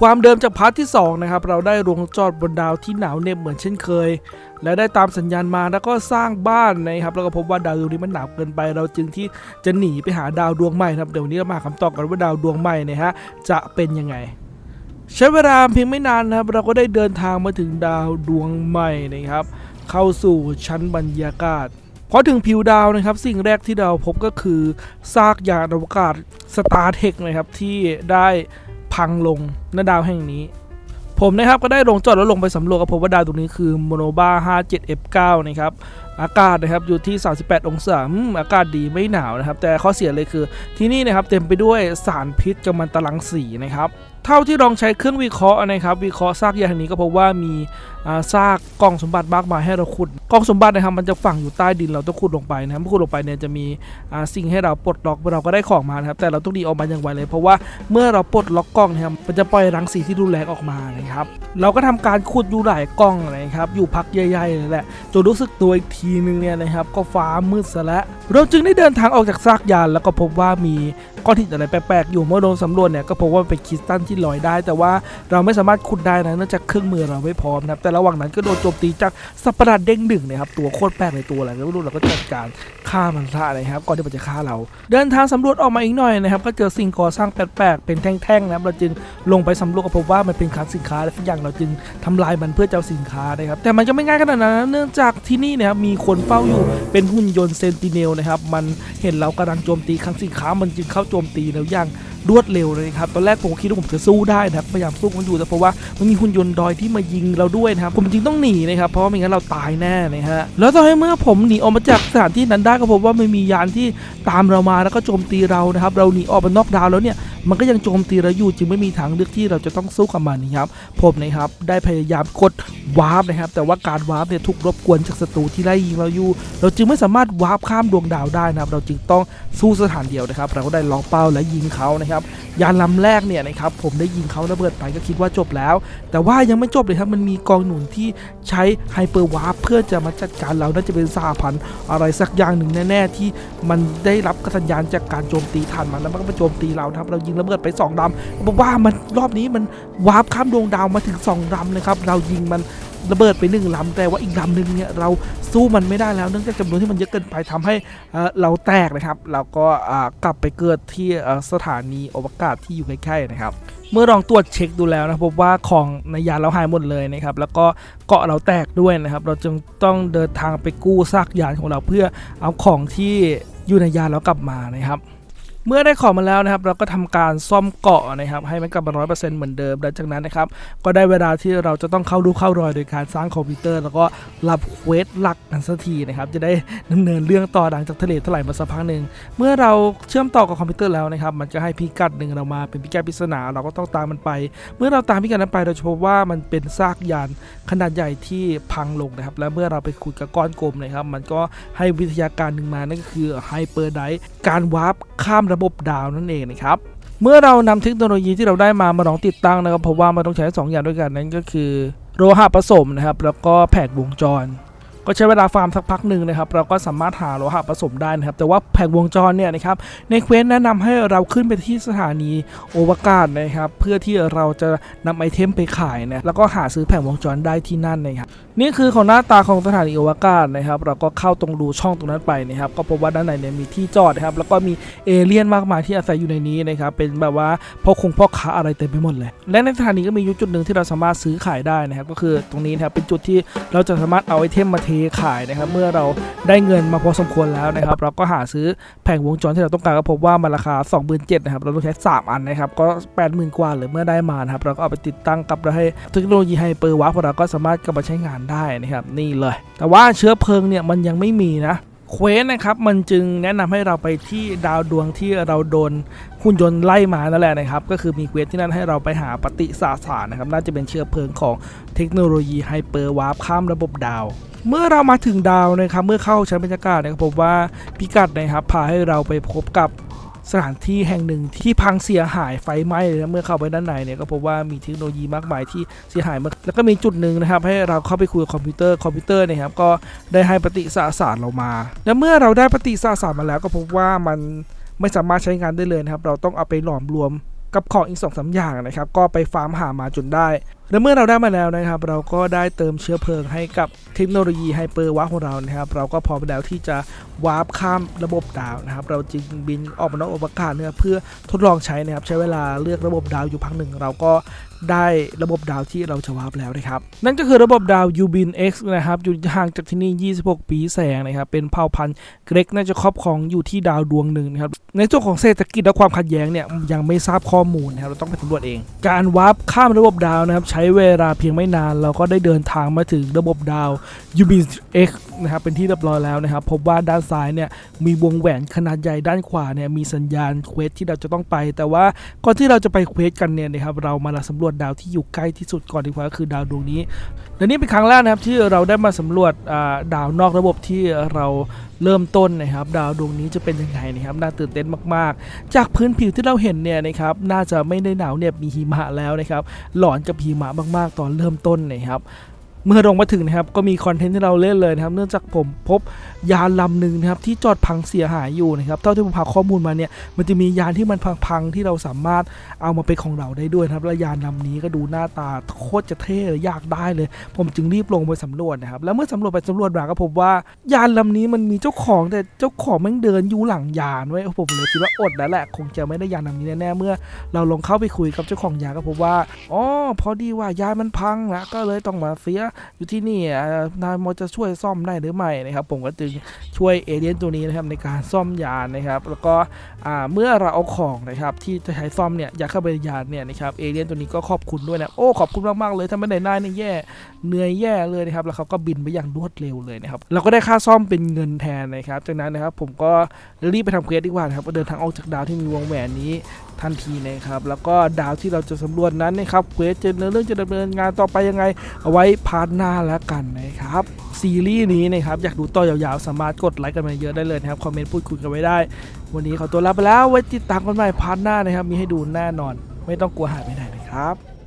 ความเดิมจากพาร์ทที่2นะครับเราได้ลงจอดบนดาวที่หนาวเหน็บเหมือนเช่นเคย และได้ตามสัญญาณมาแล้วก็สร้างบ้านนะครับแล้วก็พบว่าดาวดวงนี้มันหนาวเกินไป เราจึงที่จะหนีไปหาดาวดวงใหม่นะครับเดี๋ยววันนี้เรามาหาคำตอบกันว่าดาวดวงใหม่นะฮะจะเป็นยังไง ใช้เวลาเพียงไม่นานนะครับ เราก็ได้เดินทางมาถึงดาวดวงใหม่นะครับ เข้าสู่ชั้นบรรยากาศพอถึงผิวดาวนะครับสิ่งแรกที่เราพบก็คือซากยานอวกาศสตาร์เทคนะครับที่ได้ พังลงณดาวแห่งนี้ ผมนะครับก็ได้ลงจอดแล้วลงไปสำรวจก็พบว่าดาวตรงนี้คือโมโนบา 57F9 นะครับ อากาศนะครับอยู่ที่ 38 องศาอืมอากาศดีไม่หนาวนะครับ แต่ข้อเสียเลยคือที่นี่นะครับเต็มไปด้วยสารพิษกัมมันตรังสีนะครับเท่าที่ลองใช้เครื่องวิเคราะห์นะครับ วิเคราะห์ซากยานนี้ก็พบว่ามีอ่าซากกล่องสมบัติมากมายให้เราขุดกล่องสมบัตินะครับมันจะฝังอยู่ใต้ดินเราต้องขุดลงไปนะครับเมื่อขุดลงไปเนี่ยจะมีอ่าสิ่งให้เราปลดล็อกเราก็ได้ของมานะครับแต่เราต้องดีออกมาอย่างไวเลย เพราะว่าเมื่อเราปลดล็อกกล่องนะครับมันจะปล่อยรังสีที่รุนแรงออกมานะครับ เราก็ทำการขุดอยู่หลายกล้องนะครับอยู่พักใหญ่ๆเลยแหละจนรู้สึกตัวอีกทีนึงเนี่ยนะครับก็ฟ้ามืดซะแล้วเราจึงได้เดินทางออกจากซากยานแล้วก็พบว่ามีก้อนหินอะไรแปลกๆอยู่เมื่อโดนสำรวจเนี่ยก็พบว่าเป็นคริสตัลที่ลอยได้ แต่ว่าเราไม่สามารถขุดได้นะเนื่องจากเครื่องมือเราไม่พร้อมนะครับแต่ระหว่างนั้นก็โดนโจมตีจากสัตว์ประหลาดเด้งดึงนะครับตัวโคตรแปลกในตัวอะไรไม่รู้เราก็จัดการฆ่ามันซะนะครับก่อนที่มันจะฆ่าเรา เดินทางสำรวจออกมาอีกหน่อยนะครับก็เจอสิ่งก่อสร้างแปลกๆเป็นแท่งๆนะครับเราจึงลงไปสำรวจก็พบว่ามันเป็นคลังสินค้าและทุกอย่างเราจึงทำลายมันเพื่อจะเอาสินค้านะครับแต่มันจะไม่ง่ายขนาดนั้นเนื่องจากที่นี่นะครับมีคนเฝ้าอยู่ เป็นหุ่นยนต์เซนติเนลนะครับ มันเห็นเรากำลังโจมตีคลังสินค้า มันจึงเข้าโจมตีแล้วอย่างรวดเร็วเลยครับ ตอนแรกผมคิดว่าผมจะสู้ได้นะครับ พยายามสู้มันอยู่แต่เพราะว่ามันมีหุ่นยนต์ดอยที่มายิงเราด้วยนะครับ ผมจึงต้องหนีนะครับ เพราะไม่งั้นเราตายแน่นะฮะ แล้วตอนให้เมื่อผมหนีออกมาจากสถานที่นั้นได้ก็พบว่ามันมียานที่ตามเรามาแล้วก็โจมตีเรานะครับ เราหนีออกมานอกดาวแล้วเนี่ย มันก็ยังโจมตีเราอยู่จึงไม่มีทางเลือกที่เราจะต้องสู้กับมันนะครับผมนะครับได้พยายามกดวาร์ปนะครับแต่ว่าการวาร์ปเนี่ยถูกรบกวนจากศัตรูที่ไล่ยิงเราอยู่ เราจึงไม่สามารถวาร์ปข้ามดวงดาวได้นะครับเราจึงต้องสู้สถานเดียวนะครับ เราก็ได้ล็อกเป้าและยิงเขานะครับยานลำแรกเนี่ยนะครับผมได้ยิงเขาระเบิดไปก็คิดว่าจบแล้ว แต่ว่ายังไม่จบเลยครับมันมีกองหนุนที่ใช้ไฮเปอร์วาร์ปเพื่อจะมาจัดการเราน่าจะเป็นสาพันธ์อะไรสักอย่างหนึ่งแน่ ๆ ที่มันได้รับสัญญาณจากการโจมตีทันมันแล้วมันก็มาโจมตีเราครับเรายิงระเบิดไปสองลำบอกว่ามันรอบนี้มันวาร์ปข้ามดวงดาวมาถึงสองลำเลยครับเรายิงมันระเบิดไปหนึ่งลำแต่ว่าอีกลำหนึ่งเนี่ยเราสู้มันไม่ได้แล้วเนื่องจากจำนวนที่มันเยอะเกินไปทำให้เราแตกนะครับเราก็กลับไปเกิดที่สถานีอวกาศที่อยู่ใกล้ๆนะครับ เมื่อลองตรวจเช็คดูแล้วนะพบว่าของในยานเราหายหมดเลยนะครับแล้วก็เกาะเราแตกด้วยนะครับ เราจึงต้องเดินทางไปกู้ซากยานของเราเพื่อเอาของที่อยู่ในยานเรากลับมานะครับ เมื่อได้ของมาแล้วนะครับ เราก็ทำการซ่อมเกาะนะครับ ให้มันกลับมาร้อยเปอร์เซ็นต์เหมือนเดิมหลังจากนั้นนะครับ ก็ได้เวลาที่เราจะต้องเข้าดูเข้ารอยโดยการสร้างคอมพิวเตอร์ แล้วก็รับเควสหลักกันสักทีนะครับ จะได้ดำเนินเรื่องต่อหลังจากทะเลถลายมาสักพักหนึ่งเมื่อเราเชื่อมต่อกับคอมพิวเตอร์แล้วนะครับ มันจะให้พิกัดหนึ่งเรามาเป็นพิกัดปริศนาเราก็ต้องตามมันไป เมื่อเราตามพิกัดนั้นไปเราจะพบว่ามันเป็นซากยานขนาดใหญ่ที่พังลงนะครับ และเมื่อเราไปขุดกับก้อนกลมนะครับ มันก็ให้วิทยาการหนึ่งมานั่นก็คือไฮเปอร์ไดการวาร์ปข้ามระบบดาวนั่นเองนะครับเมื่อเรานำเทคโนโลยีที่เราได้มามาลองติดตั้งนะครับเพราะว่ามันต้องใช้สองอย่างด้วยกันนั่นก็คือ โลหะผสมนะครับแล้วก็แผงวงจร ก็ใช้เวลาฟาร์มสักพักหนึ่งนะครับ เราก็สามารถหาโลหะผสมได้นะครับ แต่ว่าแผงวงจรเนี่ยนะครับ ในเควสแนะนำให้เราขึ้นไปที่สถานีโอวกาศนะครับ เพื่อที่เราจะนำไอเทมไปขายนะแล้วก็หาซื้อแผงวงจรได้ที่นั่นนะครับ นี่คือของหน้าตาของสถานีโอวกาศนะครับ เราก็เข้าตรงรูช่องตรงนั้นไปนะครับ ก็พบว่าด้านในเนี่ยมีที่จอดนะครับ แล้วก็มีเอเลี่ยนมากมายที่อาศัยอยู่ในนี้นะครับ เป็นแบบว่าพ่อคงพ่อค้าอะไรเต็มไปหมดเลย และในสถานีก็มียู่จุดหนึ่งที่เราสามารถซื้อขายได้นะครับ ก็คือตรงนี้นะครับ เป็นจุดที่เราจะสามารถเอาไอเทมมาเทขายนะครับ เมื่อเราได้เงินมาพอสมควรแล้วนะครับ เราก็หาซื้อแผงวงจรที่เราต้องการก็พบว่ามันราคา 27,000นะครับ เราต้องใช้ 3 อันนะครับ ก็ 80,000 กว่าเลยเมื่อได้มานะครับ เราก็เอาไปติดตั้งกับเราให้เทคโนโลยีไฮเปอร์วาร์ปเราก็สามารถกลับมาใช้งานได้นะครับ นี่เลย แต่ว่าเชื้อเพลิงเนี่ยมันยังไม่มีนะเควสนะครับมันจึงแนะนำให้เราไปที่ดาวดวงที่เราโดนหุ่นยนต์ไล่มานั่นแหละนะครับ ก็คือมีเควสที่นั่นให้เราไปหาปฏิสาสารนะครับ น่าจะเป็นเชื้อเพลิงของเทคโนโลยีไฮเปอร์วาร์ปข้ามระบบดาว เมื่อเรามาถึงดาวนะครับเมื่อเข้าชั้นบรรยากาศนะครับพบว่าพิกัดนะครับพาให้เราไปพบกับสถานที่แห่งหนึ่งที่พังเสียหายไฟไหม้เลยนะเมื่อเข้าไปด้านในเนี่ยก็พบว่ามีเทคโนโลยีมากมายที่เสียหายมากแล้วก็มีจุดหนึ่งนะครับ ให้เราเข้าไปคุยกับคอมพิวเตอร์คอมพิวเตอร์เนะครับก็ได้ให้ปฏิสาสารเรามา และเมื่อเราได้ปฏิสาสารมาแล้วก็พบว่ามันไม่สามารถใช้งานได้เลยนะครับ เราต้องเอาไปหลอมรวมกับของอีกสองสาอย่างนะครับ ก็ไปฟาร์มหามาจนได้ และเมื่อเราได้มาแล้วนะครับ เราก็ได้เติมเชื้อเพลิงให้กับเทคโนโลยีไฮเปอร์วาร์ของเรานะครับ เราก็พร้อมแล้วที่จะวาร์ปข้ามระบบดาวนะครับ เราจึงบินออกมานอกอวกาศเนี่ยเพื่อทดลองใช้นะครับ ใช้เวลาเลือกระบบดาวอยู่พักหนึ่ง เราก็ได้ระบบดาวที่เราจะวาร์ปแล้วนะครับ นั่นก็คือระบบดาว u b i n X นะครับอยู่ห่างจากที่นี่ 26 ปีแสงนะครับ เป็นเผ่าพันธุ์เกรกน่าจะครอบครองอยู่ที่ดาวดวงหนึ่งนะครับ ในส่วนของเศรษฐกิจและความขัดแย้งเนี่ยยังไม่ทราบข้อมูลนะครับ เราต้องไปสำรวจเอง การวาร์ปข้ามระบบดาวนะครับใช้เวลาเพียงไม่นาน เราก็ได้เดินทางมาถึงระบบดาว u b i x นะครับเป็นที่เรียบร้อยแล้วนะครับ พบว่าด้านซ้ายเนี่ยมีวงแหวนขนาดใหญ่ด้านขวาเนี่ยมีสัญญาณเควสที่เราจะต้องไป แต่ว่าก่อนที่เราจะไปเควสกันเนี่ยนะครับเรามาสำรวจดาวที่อยู่ใกล้ที่สุดก่อนดีกว่าก็คือดาวดวงนี้และนี่เป็นครั้งแรกนะครับที่เราได้มาสำรวจดาวนอกระบบที่เรา เริ่มต้นนะครับดาวดวงนี้จะเป็นยังไงนะครับน่าตื่นเต้นมากๆ จากพื้นผิวที่เราเห็นเนี่ยนะครับน่าจะไม่ได้หนาวเนี่ยมีหิมะแล้วนะครับหลอนกับหิมะมากๆ ตอนเริ่มต้นนะครับ เมื่อลงมาถึงนะครับก็มีคอนเทนต์ที่เราเล่นเลยนะครับ เนื่องจากผมพบยานลำหนึ่งนะครับที่จอดพังเสียหายอยู่นะครับเท่าที่ผมหาข้อมูลมาเนี่ยมันจะมียานที่มันพังๆที่เราสามารถเอามาเป็นของเราได้ด้วยนะครับและยานลำนี้ก็ดูหน้าตาโคตรจะเท่เลยอยากได้เลย ผมจึงรีบลงไปสำรวจนะครับแล้วเมื่อสำรวจไปสำรวจมาก็พบว่ายานลำนี้มันมีเจ้าของแต่เจ้าของแม่งเดินอยู่หลังยานไว้ผมเลยคิดว่าอดแล้วแหละคงจะไม่ได้ยานลำนี้แน่ๆเมื่อ เราลงเข้าไปคุยกับเจ้าของยานก็พบว่าอ๋อพอดีว่ายานมันพังนะก็เลยต้องมาเสียอยู่ที่นี่นายมอจะช่วยซ่อมได้หรือไม่นะครับ ผมก็จึงช่วยเอเลียนตัวนี้นะครับในการซ่อมยานนะครับ แล้วก็เมื่อเราเอาของนะครับที่จะใช้ซ่อมเนี่ยอยากเข้าไปยานเนี่ยนะครับเอเลียนตัวนี้ก็ขอบคุณด้วยนะโอ้ขอบคุณมากๆเลยถ้าไม่ได้นายเนี่ยแย่เหนื่อยแย่เลยนะครับ แล้วเขาก็บินไปอย่างรวดเร็วเลยนะครับเราก็ได้ค่าซ่อมเป็นเงินแทนนะครับ จากนั้นนะครับผมก็รีบไปทำเควสดีกว่านะครับเดินทางออกจากดาวที่มีวงแหวนนี้ ทันทีนะครับแล้วก็ดาวที่เราจะสำรวจนั้นนะครับเควสจะเนื้อเรื่องจะดำเนินงานต่อไปยังไง เอาไว้พาร์ทหน้าแล้วกันนะครับซีรีส์นี้นะครับอยากดูต่อยาวๆ สามารถกดไลค์กันมาเยอะได้เลยนะครับคอมเมนต์พูดคุยกันไว้ได้ วันนี้ขอตัวลาไปแล้วไว้ติดตามกันใหม่พาร์ทหน้านะครับมีให้ดูแน่นอน ไม่ต้องกลัวหายไปไหนนะครับ